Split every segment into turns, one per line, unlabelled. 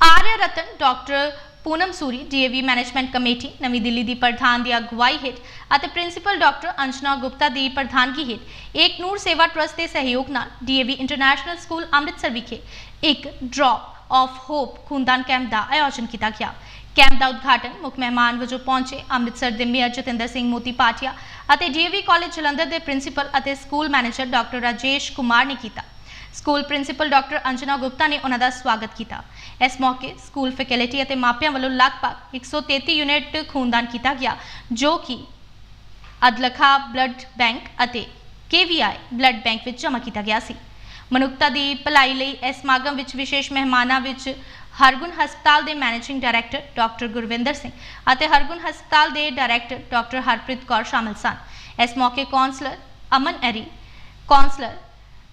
Arya Ratan doctor Poonam Suri DAV management committee, ਨਵੀਂ ਦਿੱਲੀ ਦੀ ਪ੍ਰਧਾਨ ਦੀ ਅਗਵਾਈ ਹੇਠ ਅਤੇ ਪ੍ਰਿੰਸੀਪਲ ਡਾਕਟਰ ਅੰਸ਼ਨਾ ਗੁਪਤਾ ਦੀ ਪ੍ਰਧਾਨਗੀ ਹੇਠ ਏਕ ਨੂਰ ਸੇਵਾ ਟਰਸਟ ਦੇ ਸਹਿਯੋਗ ਨਾਲ ਡੀਏਵੀ ਇੰਟਰਨੈਸ਼ਨਲ ਸਕੂਲ ਅੰਮ੍ਰਿਤਸਰ ਵਿਖੇ ਇੱਕ ਡ੍ਰੌਪ ਆਫ ਹੋਪ ਖੂਨਦਾਨ ਕੈਂਪ ਦਾ ਆਯੋਜਨ ਕੀਤਾ ਗਿਆ। ਕੈਂਪ ਦਾ ਉਦਘਾਟਨ ਮੁੱਖ ਮਹਿਮਾਨ ਵਜੋਂ ਪਹੁੰਚੇ ਅੰਮ੍ਰਿਤਸਰ ਦੇ ਮੇਅਰ ਜਤਿੰਦਰ ਸਿੰਘ ਮੋਤੀ ਪਾਟਿਆ ਅਤੇ ਡੀਏਵੀ ਕਾਲਜ ਜਲੰਧਰ ਦੇ ਪ੍ਰਿੰਸੀਪਲ ਅਤੇ school manager doctor Rajesh Kumar ਨੇ ਕੀਤਾ। School principal doctor Anjana Gupta ਨੇ ਉਹਨਾਂ ਦਾ ਸਵਾਗਤ ਕੀਤਾ। ਇਸ ਮੌਕੇ ਸਕੂਲ ਫੈਕਲਟੀ ਅਤੇ ਮਾਪਿਆਂ ਵੱਲੋਂ ਲਗਭਗ 133 ਯੂਨਿਟ ਖੂਨਦਾਨ ਕੀਤਾ ਗਿਆ, ਜੋ ਕਿ ਅਦਲਖਾ ਬਲੱਡ ਬੈਂਕ ਅਤੇ ਕੇਵੀਆਈ ਬਲੱਡ ਬੈਂਕ ਵਿੱਚ ਜਮ੍ਹਾਂ ਕੀਤਾ ਗਿਆ ਸੀ। ਮਨੁੱਖਤਾ ਦੀ ਭਲਾਈ ਲਈ ਇਸ ਸਮਾਗਮ ਵਿੱਚ ਵਿਸ਼ੇਸ਼ ਮਹਿਮਾਨਾਂ ਵਿੱਚ ਹਰਗੁਣ ਹਸਪਤਾਲ ਦੇ managing director doctor Gurvinder Singh ਅਤੇ ਹਰਗੁਣ ਹਸਪਤਾਲ ਦੇ ਡਾਇਰੈਕਟਰ ਡਾਕਟਰ ਹਰਪ੍ਰੀਤ ਕੌਰ ਸ਼ਾਮਲ ਸਨ। ਇਸ ਮੌਕੇ councillor Aman Ary, councillor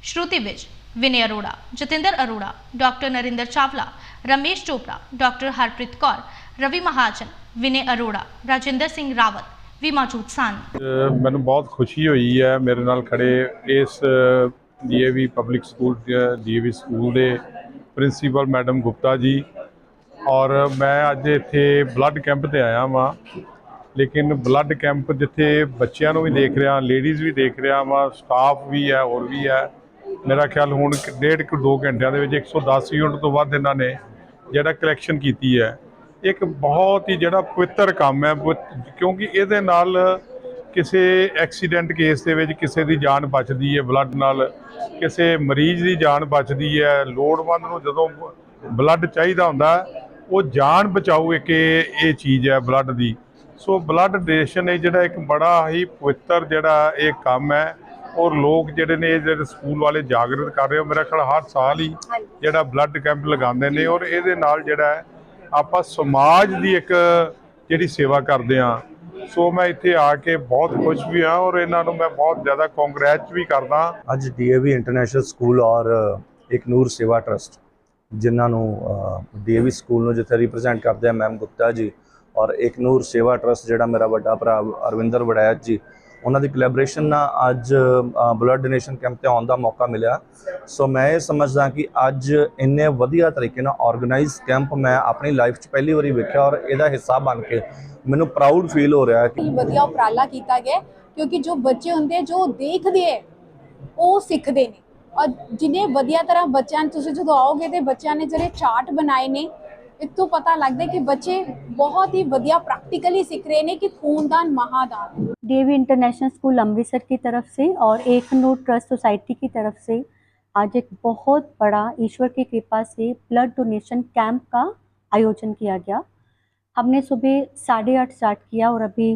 Shruti Vij Vinay Arora Jatinder Arora doctor Narinder Chawla Ramesh Chopra doctor Harpreet Kaur Ravi Mahajan Vinay Arora Rajinder Singh Rawat ਵੀ ਮੌਜੂਦ ਸਨ
ਮੈਨੂੰ ਬਹੁਤ ਖੁਸ਼ੀ ਹੋਈ ਹੈ ਮੇਰੇ ਨਾਲ ਖੜੇ ਇਸ DAV public school DAV school ਦੇ ਪ੍ਰਿੰਸੀਪਲ ਮੈਡਮ ਗੁਪਤਾ ਜੀ। ਔਰ ਮੈਂ ਅੱਜ ਇੱਥੇ ਬਲੱਡ ਕੈਂਪ ਤੇ ਆਇਆ ਵਾਂ। ਲੇਕਿਨ ਬਲੱਡ ਕੈਂਪ ਜਿੱਥੇ ਬੱਚਿਆਂ ਨੂੰ ਵੀ ਦੇਖ ਰਿਹਾ, ਲੇਡੀਜ਼ ਵੀ ਦੇਖ ਰਿਹਾ ਵਾਂ, ਸਟਾਫ ਵੀ ਹੈ, ਹੋਰ ਵੀ ਹੈ। ਮੇਰਾ ਖਿਆਲ ਹੁਣ ਡੇਢ ਕੁ ਦੋ ਘੰਟਿਆਂ ਦੇ ਵਿੱਚ 110 ਯੂਨਿਟ ਤੋਂ ਵੱਧ ਇਹਨਾਂ ਨੇ ਜਿਹੜਾ ਕਲੈਕਸ਼ਨ ਕੀਤੀ ਹੈ। ਇੱਕ ਬਹੁਤ ਹੀ ਜਿਹੜਾ ਪਵਿੱਤਰ ਕੰਮ ਹੈ ਕਿਉਂਕਿ ਇਹਦੇ ਨਾਲ ਕਿਸੇ ਐਕਸੀਡੈਂਟ ਕੇਸ ਦੇ ਵਿੱਚ ਕਿਸੇ ਦੀ ਜਾਨ ਬਚਦੀ ਹੈ ਬਲੱਡ ਨਾਲ, ਕਿਸੇ ਮਰੀਜ਼ ਦੀ ਜਾਨ ਬਚਦੀ ਹੈ, ਲੋੜਵੰਦ ਨੂੰ ਜਦੋਂ ਬਲੱਡ ਚਾਹੀਦਾ ਹੁੰਦਾ, ਉਹ ਜਾਨ ਬਚਾਊ ਇੱਕ ਇਹ ਚੀਜ਼ ਹੈ ਬਲੱਡ ਦੀ। ਸੋ ਬਲੱਡ ਡੋਨੇਸ਼ਨ ਇਹ ਜਿਹੜਾ ਇੱਕ ਬੜਾ ਹੀ ਪਵਿੱਤਰ ਜਿਹੜਾ ਇਹ ਕੰਮ ਹੈ ਔਰ ਲੋਕ ਜਿਹੜੇ ਨੇ ਇਹ ਜਿਹੜੇ ਸਕੂਲ ਵਾਲੇ ਜਾਗਰਤ ਕਰ ਰਹੇ ਹੋ ਮੇਰਾ ਖਿਆਲ ਹਰ ਸਾਲ ਹੀ ਜਿਹੜਾ ਬਲੱਡ ਕੈਂਪ ਲਗਾਉਂਦੇ ਨੇ ਔਰ ਇਹਦੇ ਨਾਲ ਜਿਹੜਾ ਹੈ ਆਪਾਂ ਸਮਾਜ ਦੀ ਇੱਕ ਜਿਹੜੀ ਸੇਵਾ ਕਰਦੇ ਹਾਂ। ਸੋ ਮੈਂ ਇੱਥੇ ਆ ਕੇ ਬਹੁਤ ਖੁਸ਼ ਵੀ ਹਾਂ ਔਰ ਇਹਨਾਂ ਨੂੰ ਮੈਂ ਬਹੁਤ ਜ਼ਿਆਦਾ ਕੰਗ੍ਰੈਚ ਵੀ ਕਰਦਾ।
ਅੱਜ ਡੀਏਵੀ ਇੰਟਰਨੈਸ਼ਨਲ ਸਕੂਲ ਔਰ ਇੱਕ ਨੂਰ ਸੇਵਾ ਟਰਸਟ ਜਿਨ੍ਹਾਂ ਨੂੰ ਡੀਏਵੀ ਸਕੂਲ ਨੂੰ ਜਿੱਥੇ ਰਿਪਰੈਜ਼ੈਂਟ ਕਰਦੇ ਆ ਮੈਮ ਗੁਪਤਾ ਜੀ ਔਰ ਇੱਕ ਨੂਰ ਸੇਵਾ ਟਰਸਟ ਜਿਹੜਾ ਮੇਰਾ ਵੱਡਾ ਭਰਾ ਅਰਵਿੰਦਰ ਵੜੈਤ ਜੀ ਉਹਨਾਂ ਦੀ ਕੋਲੈਬੋਰੇਸ਼ਨ ਨਾਲ ਅੱਜ ਬਲੱਡ ਡੋਨੇਸ਼ਨ ਕੈਂਪ ਤੇ ਆਉਣ ਦਾ ਮੌਕਾ ਮਿਲਿਆ। ਸੋ ਮੈਂ ਇਹ ਸਮਝਦਾ ਕਿ ਅੱਜ ਇੰਨੇ ਵਧੀਆ ਤਰੀਕੇ ਨਾਲ ਆਰਗੇਨਾਈਜ਼ ਕੈਂਪ ਮੈਂ ਆਪਣੀ ਲਾਈਫ 'ਚ ਪਹਿਲੀ ਵਾਰੀ ਵੇਖਿਆ ਔਰ ਇਹਦਾ ਹਿੱਸਾ ਬਣ ਕੇ ਮੈਨੂੰ ਪ੍ਰਾਊਡ ਫੀਲ ਹੋ ਰਿਹਾ ਕਿ
ਵਧੀਆ ਉਪਰਾਲਾ ਕੀਤਾ ਗਿਆ ਕਿਉਂਕਿ ਜੋ ਬੱਚੇ ਹੁੰਦੇ ਜੋ ਦੇਖਦੇ ਐ ਉਹ ਸਿੱਖਦੇ ਨੇ। ਔਰ ਜਿਨੇ ਵਧੀਆ ਤਰ੍ਹਾਂ ਬੱਚਿਆਂ ਤੁਸੀਂ ਜਦੋਂ ਆਓਗੇ ਤੇ ਬੱਚਿਆਂ ਨੇ ਜਿਹੜੇ ਚਾਰਟ ਬਣਾਏ ਨੇ ਇਤੋਂ ਪਤਾ ਲੱਗਦਾ ਕਿ ਬੱਚੇ ਬਹੁਤ ਹੀ ਵਧੀਆ ਪ੍ਰੈਕਟੀਕਲੀ ਸਿੱਖ ਰਹੇ ਨੇ ਕਿ ਖੂਨਦਾਨ ਮਹਾਦਾਨ।
डीएवी इंटरनेशनल स्कूल अमृतसर की तरफ़ से और एक नोट ट्रस्ट सोसाइटी की तरफ़ से आज एक बहुत बड़ा ईश्वर की कृपा से ब्लड डोनेशन कैंप का आयोजन किया गया। हमने सुबह साढ़े आठ स्टार्ट किया और अभी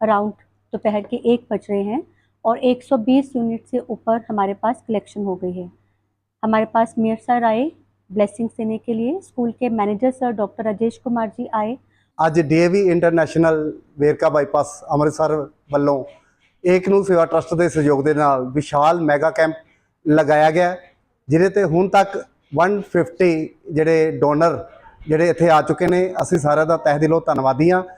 अराउंड दोपहर के एक बज रहे हैं और 120 यूनिट से ऊपर हमारे पास कलेक्शन हो गई है। हमारे पास मेयर सर आए, ब्लेसिंग्स देने के लिए, स्कूल के manager sir doctor Rajesh Kumar ji आए
ਅੱਜ DAV international Verka bypass Amritsar ਵੱਲੋਂ ਏਕ ਨੂੰ ਸੇਵਾ ਟਰਸਟ ਦੇ ਸਹਿਯੋਗ ਦੇ ਨਾਲ ਵਿਸ਼ਾਲ ਮੈਗਾ ਕੈਂਪ ਲਗਾਇਆ ਗਿਆ ਜਿਹਦੇ ਤੇ ਹੁਣ ਤੱਕ 150 ਜਿਹੜੇ ਡੋਨਰ ਜਿਹੜੇ ਇੱਥੇ ਆ ਚੁੱਕੇ ਨੇ, ਅਸੀਂ ਸਾਰਿਆਂ ਦਾ ਤਹਿ ਦਿਲੋਂ ਧੰਨਵਾਦੀ ਹਾਂ।